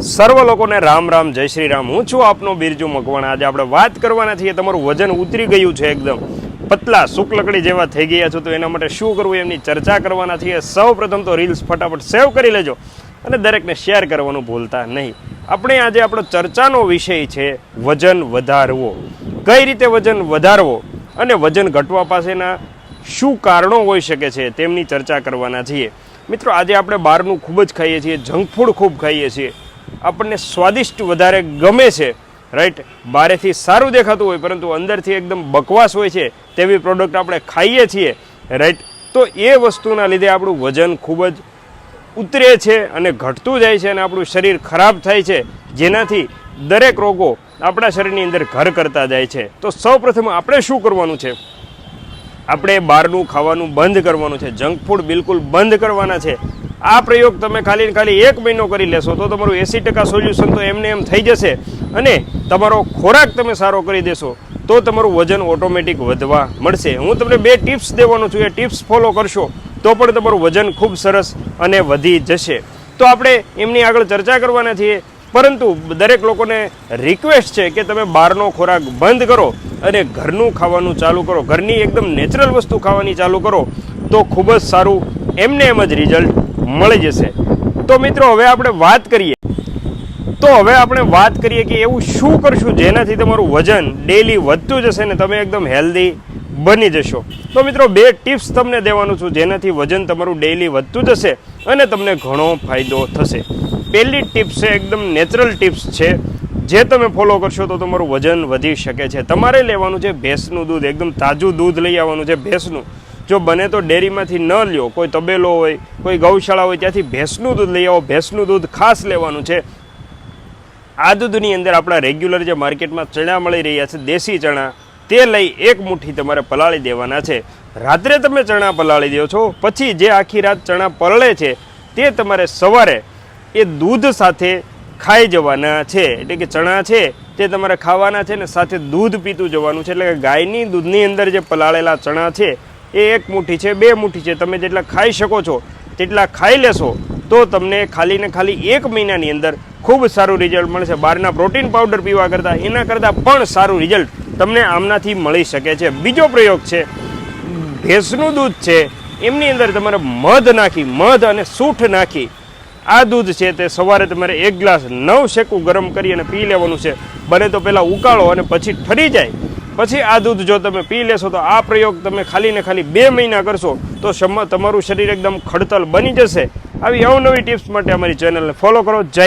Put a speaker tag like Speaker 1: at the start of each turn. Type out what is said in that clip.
Speaker 1: સર્વ લોકોને રામ રામ, જય શ્રી રામ. હું છું આપનો બિરજુ મકવાણા. આજે આપણે વાત કરવાના છીએ, તમારું વજન ઉતરી ગયું છે એકદમ. પતલા શુક્લકડી જેવા થઈ ગયા છો, તો એના માટે શું કરવું એમની ચર્ચા કરવાના છીએ. સૌ પ્રથમ તો રીલ્સ ફટાફટ સેવ કરી લેજો અને દરેકને શેર કરવાનું ભૂલતા નહીં. આપણે આજે આપણો ચર્ચાનો વિષય છે, વજન વધારવો. કઈ રીતે વજન વધારવો અને વજન ઘટવા પાસેના શું કારણો હોઈ શકે છે, તેમની ચર્ચા કરવાના છીએ. મિત્રો, આજે આપણે બહારનું ખૂબ જ ખાઈએ છીએ, જંક ફૂડ ખૂબ ખાઈએ છીએ. આપણને સ્વાદિષ્ટ વધારે ગમે છે રાઈટ બારેથી સારું દેખાતું હોય, પરંતુ અંદરથી એકદમ બકવાસ હોય છે, તેવી પ્રોડક્ટ આપણે ખાઈએ છીએ રાઈટ તો એ વસ્તુના લીધે આપણું વજન ખૂબ જ ઉતરે છે અને ઘટતું જાય છે અને આપણું શરીર ખરાબ થાય છે, જેનાથી દરેક રોગો આપણા શરીરની અંદર ઘર કરતા જાય છે. તો સૌપ્રથમ આપણે શું કરવાનું છે? આપણે બહારનું ખાવાનું બંધ કરવાનું છે. જંક ફૂડ બિલકુલ બંધ કરવાના છે. આ પ્રયોગ તમે ખાલી ખાલી એક મહિનો કરી લેશો તો તમારું એંસી ટકા સોલ્યુશન તો એમને એમ થઈ જશે અને તમારો ખોરાક તમે સારો કરી દેશો તો તમારું વજન ઓટોમેટિક વધવા મળશે. હું તમને બે ટિપ્સ દેવાનો છું. એ ટિપ્સ ફોલો કરશો તો પણ તમારું વજન ખૂબ સરસ અને વધી જશે. તો આપણે એમની આગળ ચર્ચા કરવાના છીએ. પરંતુ દરેક લોકોને રિક્વેસ્ટ છે કે તમે બહારનો ખોરાક બંધ કરો અને ઘરનું ખાવાનું ચાલુ કરો. ઘરની એકદમ નેચરલ વસ્તુ ખાવાની ચાલુ કરો તો ખૂબ જ સારું. એમને એમ જ રિઝલ્ટ મળી જશે. તો મિત્રો, હવે આપણે વાત કરીએ. તો હવે આપણે વાત કરીએ કે એવું શું કરશું જેનાથી તમારું વજન ડેલી વધતું જશે ને તમે એકદમ હેલ્ધી બની જશો. તો મિત્રો, બે ટિપ્સ તમને દેવાનું છું જેનાથી વજન તમારું ડેલી વધતું જશે અને તમને ઘણો ફાયદો થશે. પહેલી ટિપ્સ છે, એકદમ નેચરલ ટિપ્સ છે. જે તમે ફોલો કરશો તો તમારું વજન વધી શકે છે. તમારે લેવાનું છે ભેંસનું દૂધ, એકદમ તાજું દૂધ લઈ આવવાનું છે ભેંસનું. જો બને તો ડેરીમાંથી ન લ્યો. કોઈ તબેલો હોય, કોઈ ગૌશાળા હોય, ત્યાંથી ભેંસનું દૂધ લઈ આવો. ભેંસનું દૂધ ખાસ લેવાનું છે. આ દૂધની અંદર આપણા રેગ્યુલર જે માર્કેટમાં ચણા મળી રહ્યા છે, દેશી ચણા, તે લઈ એક મુઠ્ઠી તમારે પલાળી દેવાના છે. રાત્રે તમે ચણા પલાળી દો છો, પછી જે આખી રાત ચણા પલળે છે, તે તમારે સવારે એ દૂધ સાથે ખાઈ જવાના છે. એટલે કે ચણા છે, તે તમારે ખાવાના છે ને સાથે દૂધ પીતું જવાનું છે. એટલે કે ગાયની દૂધની અંદર જે પલાળેલા ચણા છે એ એક મુઠ્ઠી છે, બે મુઠ્ઠી છે, તમે જેટલા ખાઈ શકો છો, તેટલા ખાઈ લેશો, તો તમને ખાલી ને ખાલી એક મહિનાની અંદર ખૂબ સારું રિઝલ્ટ મળશે. બહારના પ્રોટીન પાવડર પીવા કરતાં, એના કરતાં પણ સારું રિઝલ્ટ તમને આમનાથી મળી શકે છે. બીજો પ્રયોગ છે, ભેંસનું દૂધ છે, એમની અંદર તમારે મધ નાખી, મધ અને સૂંઠ નાખી, આ દૂધ છે તે સવારે તમારે એક ગ્લાસ નવ શેકું ગરમ કરી અને પી લેવાનું છે. બને તો પહેલાં ઉકાળો અને પછી ઠરી જાય. પછી આ દૂધ જો તમે પી લેશો તો આ પ્રયોગ તમે ખાલી ને ખાલી બે મહિના કરશો તો તમારું શરીર એકદમ ખડતલ બની જશે. આવી અવનવી ટિપ્સ માટે અમારી ચેનલને ફોલો કરો. જય